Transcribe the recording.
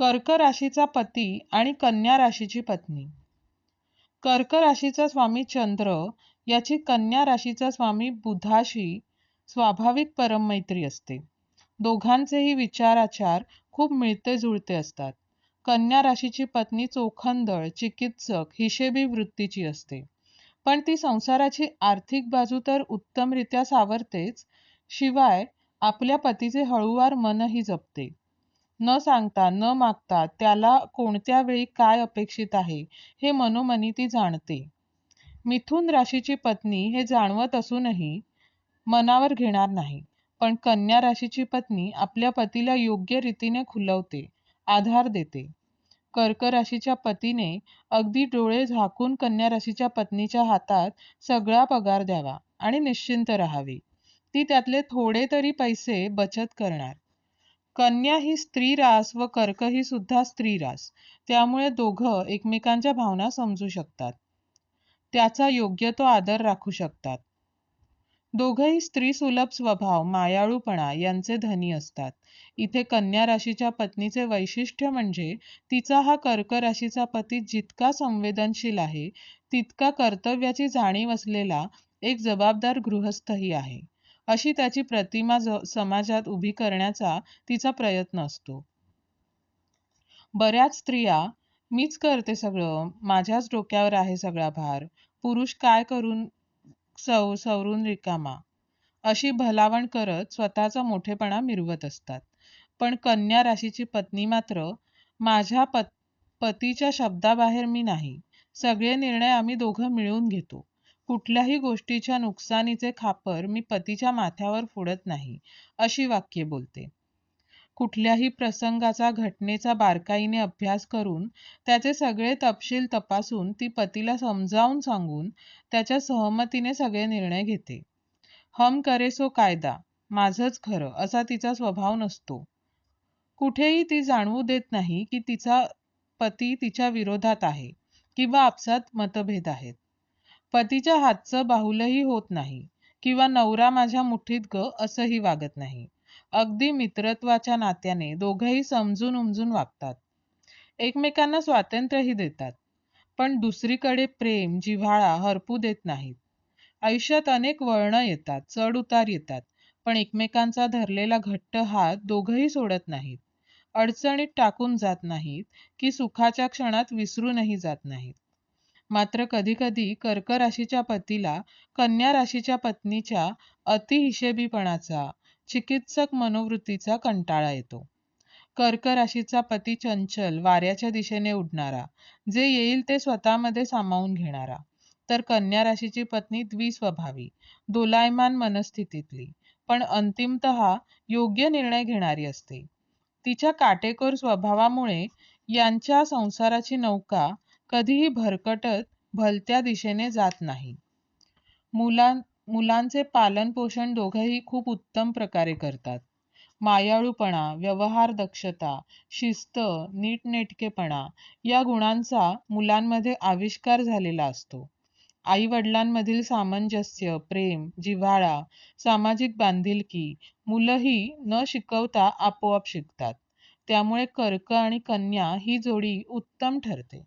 कर्क राशीचा पती आणि कन्या राशीची पत्नी. कर्क राशीचा स्वामी चंद्र याची कन्या राशीचा स्वामी बुधाशी स्वाभाविक परममैत्री असते. दोघांचेही विचाराचार खूप मिळते जुळते असतात. कन्या राशीची पत्नी चोखंदळ चिकित्सक हिशेबी वृत्तीची असते. पण ती संसाराची आर्थिक बाजू तर उत्तमरित्या सावरतेच शिवाय आपल्या पतीचे हळूवार मनही जपते. न सांगता न मागता त्याला कोणत्या वेळी काय अपेक्षित आहे हे मनोमनी ती जाणते. मिथुन राशीची पत्नी हे जाणवत असूनही मनावर घेणार नाही पण कन्या राशीची पत्नी आपल्या पतीला योग्य रीतीने खुलवते आधार देते. कर्क राशीच्या पतीने अगदी डोळे झाकून कन्या राशीच्या पत्नीच्या हातात सगळा पगार द्यावा आणि निश्चिंत राहावे. ती त्यातले थोडे तरी पैसे बचत करणार. कन्या ही स्त्री रास व कर्क ही सुद्धा स्त्री रास त्यामुळे दोघं एकमेकांच्या भावना समजू शकतात. त्याचा योग्य तो आदर राखू शकतात. दोघंही स्त्री सुलभ स्वभाव मायाळूपणा यांचे धनी असतात. इथे कन्या राशीच्या पत्नीचे वैशिष्ट्य म्हणजे तिचा हा कर्क राशीचा पती जितका संवेदनशील आहे तितका कर्तव्याची जाणीव असलेला एक जबाबदार गृहस्थही आहे. अशी त्याची प्रतिमा समाजात उभी करण्याचा तिचा प्रयत्न असतो. बऱ्याच स्त्रिया मीच करते सगळं माझ्याच डोक्यावर आहे सगळा भार पुरुष काय करून सव सवरून रिकामा? अशी भलावण करत स्वतःचा मोठेपणा मिरवत असतात. पण कन्या राशीची पत्नी मात्र माझ्या पत पतीच्या शब्दाबाहेर मी नाही. सगळे निर्णय आम्ही दोघं मिळून घेतो. कुठल्याही गोष्टीच्या नुकसानीचे खापर मी पतीच्या माथ्यावर फोडत नाही अशी वाक्य बोलते. कुठल्याही प्रसंगाचा घटनेचा बारकाईने अभ्यास करून त्याचे सगळे तपशील तपासून ती पतीला समजावून सांगून त्याच्या सहमतीने सगळे निर्णय घेते. हम करे सो कायदा माझंच खरं असा तिचा स्वभाव नसतो. कुठेही ती जाणवू देत नाही की तिचा पती तिच्या विरोधात आहे किंवा आपसात मतभेद आहेत. पतीच्या हातचं बाहुलही होत नाही किंवा नवरा माझ्या मुठीत ग असंही वागत नाही. अगदी मित्रत्वाच्या नात्याने दोघंही समजून उमजून वागतात. एकमेकांना स्वातंत्र्यही देतात. पण दुसरीकडे प्रेम जिव्हाळा हरपू देत नाहीत. आयुष्यात अनेक वळणं येतात चढ उतार येतात पण एकमेकांचा धरलेला घट्ट हात दोघंही सोडत नाहीत. अडचणीत टाकून जात नाहीत की सुखाच्या क्षणात विसरूनही जात नाहीत. मात्र कधी कधी कर्क राशीच्या पतीला कन्या राशीच्या पत्नीच्या अतिहिशेबीपणाचा चिकित्सक मनोवृत्तीचा कंटाळा येतो. कर्क राशीचा पती चंचल वाऱ्याच्या दिशेने उडणारा जे येईल ते स्वतःमध्ये सामावून घेणारा तर कन्या राशीची पत्नी द्विस्वभावी दोलायमान मनस्थितीतली पण अंतिमत योग्य निर्णय घेणारी असते. तिच्या काटेकोर स्वभावामुळे यांच्या संसाराची नौका कधीही भरकटत भलत्या दिशेने जात नाही. मुलां मुलांचे पालन पोषण दोघंही खूप उत्तम प्रकारे करतात. मायाळूपणा व्यवहार दक्षता शिस्त नीटनेटकेपणा या गुणांचा मुलांमध्ये आविष्कार झालेला असतो. आई वडिलांमधील सामंजस्य प्रेम जिव्हाळा सामाजिक बांधिलकी मुलंही न शिकवता आपोआप शिकतात. त्यामुळे कर्क आणि कन्या ही जोडी उत्तम ठरते.